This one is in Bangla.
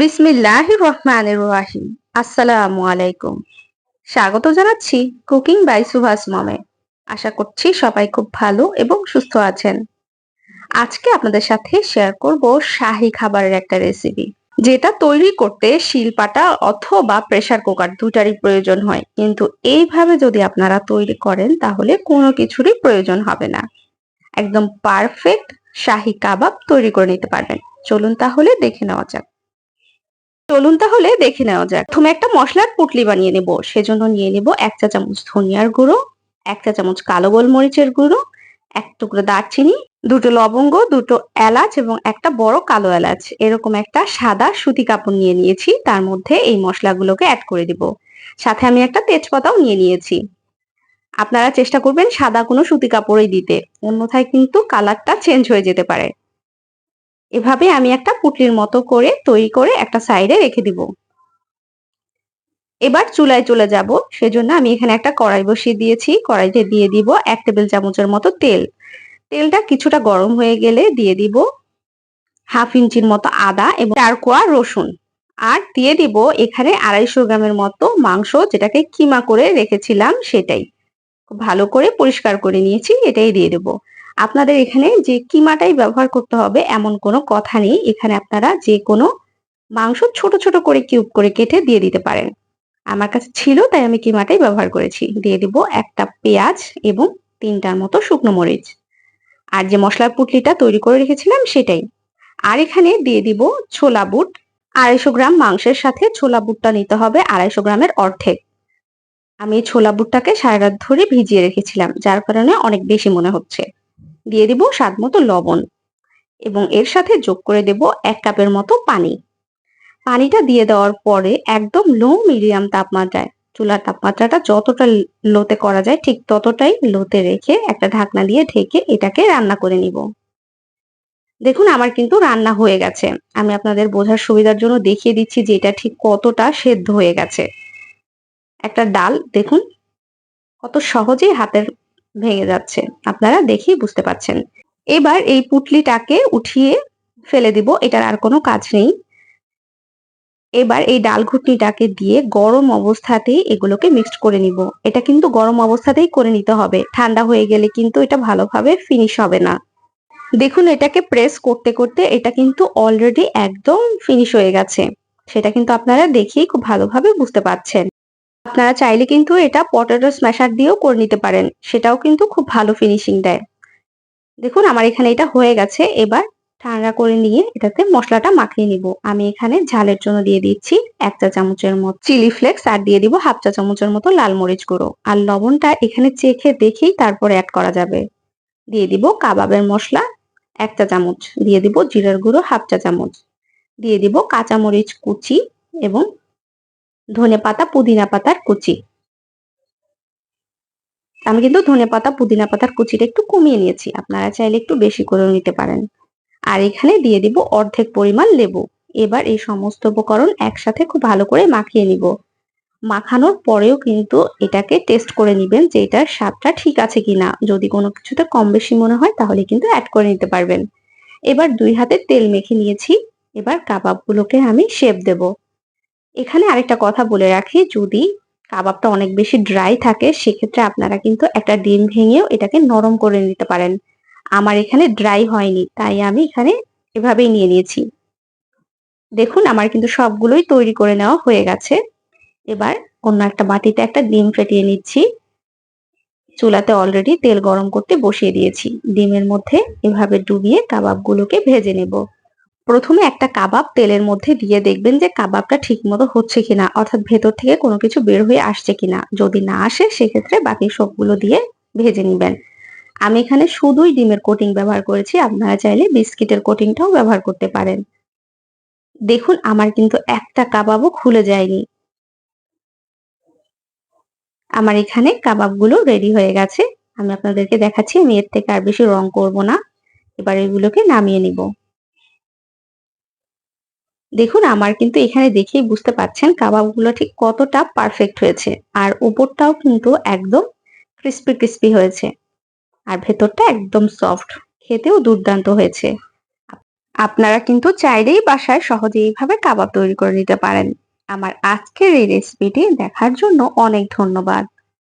বিসমিল্লাহ রহমানির রাহিম আসসালামু আলাইকুম স্বাগত জানাচ্ছি কুকিং বাই সুভাষ মমে। আশা করছি সবাই খুব ভালো এবং সুস্থ আছেন। আজকে আপনাদের সাথে শেয়ার করব শাহী খাবারের একটা রেসিপি যেটা তৈরি করতে শিলপাটা অথবা প্রেসার কুকার দুটারই প্রয়োজন হয়। কিন্তু এইভাবে যদি আপনারা তৈরি করেন, তাহলে কোনো কিছুরই প্রয়োজন হবে না। একদম পারফেক্ট শাহী কাবাব তৈরি করে নিতে পারবেন। চলুন তাহলে দেখে নেওয়া যাক। চলুন তাহলে দেখে নেওয়া যাক। প্রথমে একটা মশলার পুটলি বানিয়ে নেব। সেজন্য নিয়ে নেব এক চা চামচ ধনিয়ার গুঁড়ো, এক চা চামচ কালো গোলমরিচের গুঁড়ো, এক টুকরো দারচিনি, দুটো লবঙ্গ, দুটো এলাচ এবং একটা বড় কালো এলাচ। এরকম একটা সাদা সুতি কাপড় নিয়ে নিয়েছি। তার মধ্যে এই মশলাগুলোকে অ্যাড করে দিব। সাথে আমি একটা তেজপাতাও নিয়ে নিয়েছি। আপনারা চেষ্টা করবেন সাদা কোনো সুতি কাপড়ই দিতে। অন্যথায় কিন্তু কালারটা চেঞ্জ হয়ে যেতে পারে। এভাবে আমি একটা পুটলির মতো করে তৈরি করে একটা সাইডে রেখে দিব। এবার চুলায় চলে যাব, সেজন্য আমি এখানে একটা কড়াই বসিয়ে দিয়েছি। কড়াইতে দিয়ে দিব এক টেবিল চামচের মতো তেল। তেলটা কিছুটা গরম হয়ে গেলে দিয়ে দিব হাফ ইঞ্চির মতো আদা এবং চার কোয়া রসুন। আর দিয়ে দিব এখানে আড়াইশো গ্রামের মতো মাংস, যেটাকে কিমা করে রেখেছিলাম সেটাই। ভালো করে পরিষ্কার করে নিয়েছি, এটাই দিয়ে দেবো। আপনাদের এখানে যে কিমাটাই ব্যবহার করতে হবে, এমন কোনো কথা নেই। এখানে আপনারা যে কোনো মাংস ছোট ছোট করে কিউব করে কেটে দিয়ে দিতে পারেন। আমার কাছে ছিল, তাই আমি কিমাটাই ব্যবহার করেছি। দিয়ে দিব একটা পেঁয়াজ এবং তিনটার মতো শুকনো মরিচ। আর যে মশলার পুটলিটা তৈরি করে রেখেছিলাম সেটাই। আর এখানে দিয়ে দিব ছোলা বুট। আড়াইশো গ্রাম মাংসের সাথে ছোলা বুটটা নিতে হবে আড়াইশো গ্রামের অর্ধেক। আমি ছোলা বুটটাকে সারা রাত ধরে ভিজিয়ে রেখেছিলাম, যার কারণে অনেক বেশি মনে হচ্ছে। দিয়ে দিব স্বাদ মতো লবণ এবং এর সাথে যোগ করে দেব এক কাপের মতো পানি। পানিটা দিয়ে দেওয়ার পরে একদম লো মিডিয়াম তাপমাত্রায়, চুলার তাপমাত্রাটা যতটা লোতে করা যায় ঠিক ততটাই লোতে রেখে একটা ঢাকনা দিয়ে ঢেকে এটাকে রান্না করে নিব। দেখুন আমার কিন্তু রান্না হয়ে গেছে। আমি আপনাদের বোঝার সুবিধার জন্য দেখিয়ে দিচ্ছি যে এটা ঠিক কতটা সেদ্ধ হয়ে গেছে। একটা ডাল, দেখুন, কত সহজেই হাতের ভেঙে যাচ্ছে। আপনারা দেখেই বুঝতে পারছেন। এবার এই পুটলিটাকে উঠিয়ে ফেলে দিব, এটার আর কোনো কাজ নেই। এবার এই ডাল ঘুটনিটাকে দিয়ে গরম অবস্থাতেই এগুলোকে মিক্সড করে নিব। এটা কিন্তু গরম অবস্থাতেই করে নিতে হবে। ঠান্ডা হয়ে গেলে কিন্তু এটা ভালোভাবে ফিনিশ হবে না। দেখুন, এটাকে প্রেস করতে করতে এটা কিন্তু অলরেডি একদম ফিনিশ হয়ে গেছে। সেটা কিন্তু আপনারা দেখেই খুব ভালোভাবে বুঝতে পারছেন। আপনারা চাইলে কিন্তু এটা পটেটো স্ম্যাশার দিয়েও করে নিতে পারেন। সেটাও কিন্তু খুব ভালো ফিনিশিং দেয়। দেখুন, আমার এখানে এটা হয়ে গেছে। এবার ঠান্ডা করে নিয়ে এটাতে মশলাটা মাখিয়ে নিব। আমি এখানে ঝালের জন্য দিয়ে দিচ্ছি এক চা চামচের মতো চিলি ফ্লেক্স আর দিয়ে দিব হাফ চা চামচের মতো লাল মরিচ গুঁড়ো। আর লবণটা এখানে চেখে দেখেই তারপরে অ্যাড করা যাবে। দিয়ে দিব কাবাবের মশলা এক চা চামচ। দিয়ে দিব জিরার গুঁড়ো হাফ চা চামচ। দিয়ে দিব কাঁচামরিচ কুচি এবং ধনে পাতা, পুদিনা পাতার কুচি। আমি কিন্তু ধনে পাতা, পুদিনা পাতার কুচিটা একটু কমিয়ে নিয়েছি। আপনারা চাইলে একটু বেশি করে নিতে পারেন। আর এখানে দিয়ে দিব অর্ধেক পরিমাণ লেবু। এবার এই সমস্ত উপকরণ একসাথে খুব ভালো করে মাখিয়ে নিব। মাখানোর পরেও কিন্তু এটাকে টেস্ট করে নিবেন যে এটার স্বাদটা ঠিক আছে কিনা। যদি কোনো কিছুতে কম বেশি মনে হয়, তাহলে কিন্তু অ্যাড করে নিতে পারবেন। এবার দুই হাতে তেল মেখে নিয়েছি। এবার কাবাবগুলোকে আমি শেপ দেব। এখানে আরেকটা কথা বলে রাখি, যদি কাবাবটা অনেক বেশি ড্রাই থাকে, সেক্ষেত্রে আপনারা কিন্তু একটা ডিম ভেঙেও এটাকে নরম করে নিতে পারেন। আমার এখানে ড্রাই হয়নি, তাই আমি এখানে এভাবেই নিয়ে নিয়েছি। দেখুন, আমার কিন্তু সবগুলোই তৈরি করে নেওয়া হয়ে গেছে। এবার অন্য একটা বাটিতে একটা ডিম ফেটিয়ে নিচ্ছি। চুলাতে অলরেডি তেল গরম করতে বসিয়ে দিয়েছি। ডিমের মধ্যে এভাবে ডুবিয়ে কাবাবগুলোকে ভেজে নেব। প্রথমে একটা কাবাব তেলের মধ্যে দিয়ে দেখবেন যে কাবাবটা ঠিক মতো হচ্ছে কিনা, অর্থাৎ ভেতর থেকে কোনো কিছু বের হয়ে আসছে কিনা। যদি না আসে, সেক্ষেত্রে বাকি সবগুলো দিয়ে ভেজে নিবেন। আমি এখানে শুধুই ডিমের কোটিং ব্যবহার করেছি, আপনারা চাইলে বিস্কিটের কোটিংটাও ব্যবহার করতে পারেন। দেখুন, আমার কিন্তু একটা কাবাবও খুলে যায়নি। আমার এখানে কাবাবগুলো রেডি হয়ে গেছে। আমি আপনাদেরকে দেখাচ্ছি, আমি এর থেকে আর বেশি রং করব না। এবার এগুলোকে নামিয়ে নিব। দেখুন, আমার কিন্তু এখানে দেখেই বুঝতে পাচ্ছেন কাবাবগুলো ঠিক কতটা পারফেক্ট হয়েছে। আর উপরটাও কিন্তু একদম ক্রিস্পি ক্রিস্পি হয়েছে। আর ভেতরটা একদম সফট খেতেও দুর্দান্ত হয়েছে। আপনারা কিন্তু চাইলেই বাসায় সহজে এইভাবে কাবাব তৈরি করে নিতে পারেন। আমার আজকের এই রেসিপিটি দেখার জন্য অনেক ধন্যবাদ।